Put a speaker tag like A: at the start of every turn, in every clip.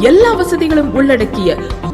A: எல்லா வசதிகளும் உள்ளடக்கிய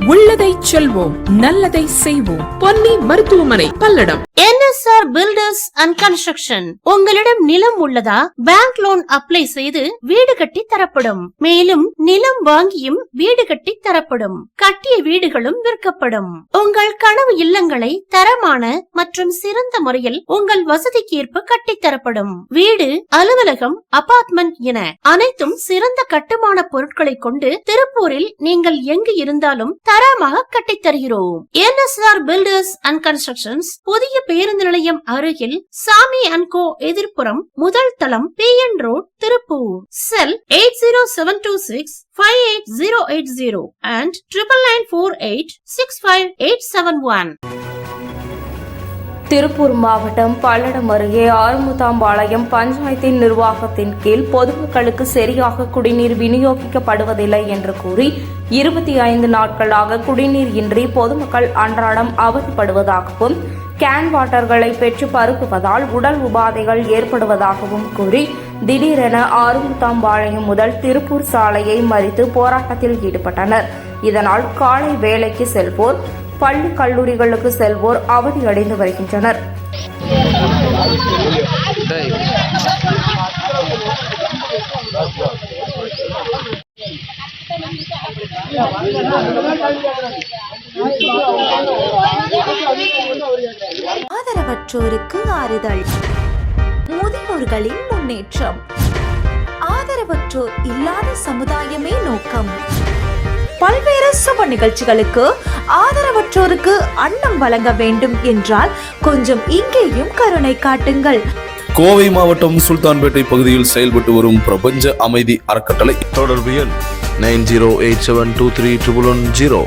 A: உள்ளதை செல்வோம் நல்லதை செய்வோம். பொன்னி மருத்துவமனை Palladam.
B: NSR builders and construction உங்களிடம் நிலம் உள்ளதா? பேங்க் லோன் அப்ளை செய்து வீடு கட்டி தரப்படும். மேலும் நிலம் வாங்கியும் வீடு கட்டி தரப்படும். கட்டிய வீடுகளும் விற்கப்படும். உங்கள் கனவு இல்லங்களை தரமான மற்றும் சிறந்த முறையில் உங்கள் வசதிக்கு ஏற்ப கட்டித் தரப்படும். வீடு அலுவலகம் அபார்ட்மெண்ட் என அனைத்தும் சிறந்த கட்டுமான பொருட்களை கொண்டு திருப்பூரில் நீங்கள் எங்கு இருந்தாலும் தரமாக கட்டித் தருகிறோம். என்எஸ்ஆர் பில்டர்ஸ் அண்ட் கன்ஸ்ட்ரக்ஷன்ஸ் புதிய பேருந்து நிலையம் அருகில் சாமி அண்ட் கோ எதிர்ப்புறம் முதல் தளம் P N road Tiruppur. Cell eight zero seven two six five eight zero eight zero and triple nine four eight six five eight seven one
C: Tiruppur மாவட்டம் பல்லடம் அருகே ஆறுமுத்தாம்பாளையம் பஞ்சாயத்தின் நிர்வாகத்தின் கீழ் பொதுமக்களுக்கு சரியாக குடிநீர் விநியோகிக்கப்படுவதில்லை என்று கூறி இருபத்தி ஐந்து நாட்களாக குடிநீர் இன்றி பொதுமக்கள் அன்றாடம் அவதிப்படுவதாகவும் கேன் வாட்டர்களை பெற்று பருகுவதால் உடல் உபாதைகள் ஏற்படுவதாகவும் கூறி திடீரென ஆறுமுத்தாம்பாளையம் முதல் திருப்பூர் சாலையை மறித்து போராட்டத்தில் ஈடுபட்டனர். இதனால் காலை வேலைக்கு செல்வோர் பள்ளி கல்லூரிகளுக்கு செல்வோர் அவதியடைந்து வருகின்றனர்.
D: ஆதரவற்றோருக்கு ஆறுதல். முதியோர்களின் முன்னேற்றம். ஆதரவற்றோர் இல்லாத சமுதாயமே நோக்கம். பல்வேறு சுப நிகழ்ச்சிகளுக்கு ஆதரவற்றோருக்கு அன்னம் வழங்க வேண்டும் என்றால் கொஞ்சம் இங்கேயும் கருணை காட்டுங்கள்.
E: கோவை மாவட்டம் சுல்தான்பேட்டை பகுதியில் செயல்பட்டு வரும் பிரபஞ்ச அமைதி அறக்கட்டளை.
F: தொடர்பு எண் nine zero eight seven two three triple one zero.